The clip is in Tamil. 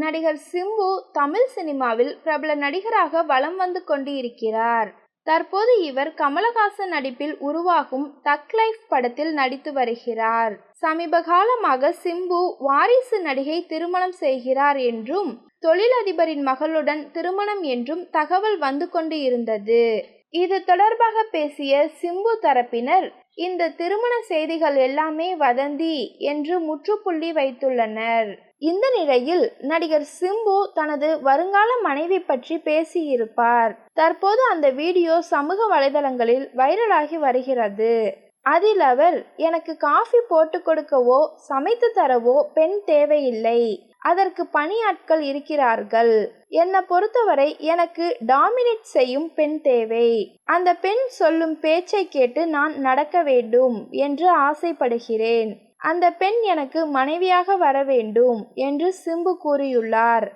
நடிகர் சிம்பு தமிழ் சினிமாவில் பிரபல நடிகராக வலம் வந்து கொண்டு இருக்கிறார் தற்போது இவர் கமலஹாசன் நடிப்பில் உருவாகும் தக் லைஃப் படத்தில் நடித்து வருகிறார். சமீப காலமாக சிம்பு வாரிசு நடிகை திருமணம் செய்கிறார் என்றும் தொழிலதிபரின் மகளுடன் திருமணம் என்றும் தகவல் வந்து கொண்டு இருந்தது இது தொடர்பாக பேசிய சிம்பு தரப்பினர் இந்த திருமண செய்திகள் எல்லாமே வதந்தி என்று முற்றுப்புள்ளி வைத்துள்ளனர். இந்த நிலையில் நடிகர் சிம்பு தனது வருங்கால மனைவி பற்றி பேசியிருப்பார். தற்போது அந்த வீடியோ சமூக வலைதளங்களில் வைரலாகி வருகிறது. அதில் அவர் எனக்கு காஃபி போட்டு கொடுக்கவோ சமைத்து தரவோ பெண் தேவையில்லை. அதற்கு பணியாட்கள் இருக்கிறார்கள். என்னை பொறுத்தவரை எனக்கு டாமினேட் செய்யும் பெண் தேவை. அந்த பெண் சொல்லும் பேச்சை கேட்டு நான் நடக்க வேண்டும் என்று ஆசைப்படுகிறேன். அந்த பெண் எனக்கு மனைவியாக வர வேண்டும் என்று சிம்பு கூறியுள்ளார்.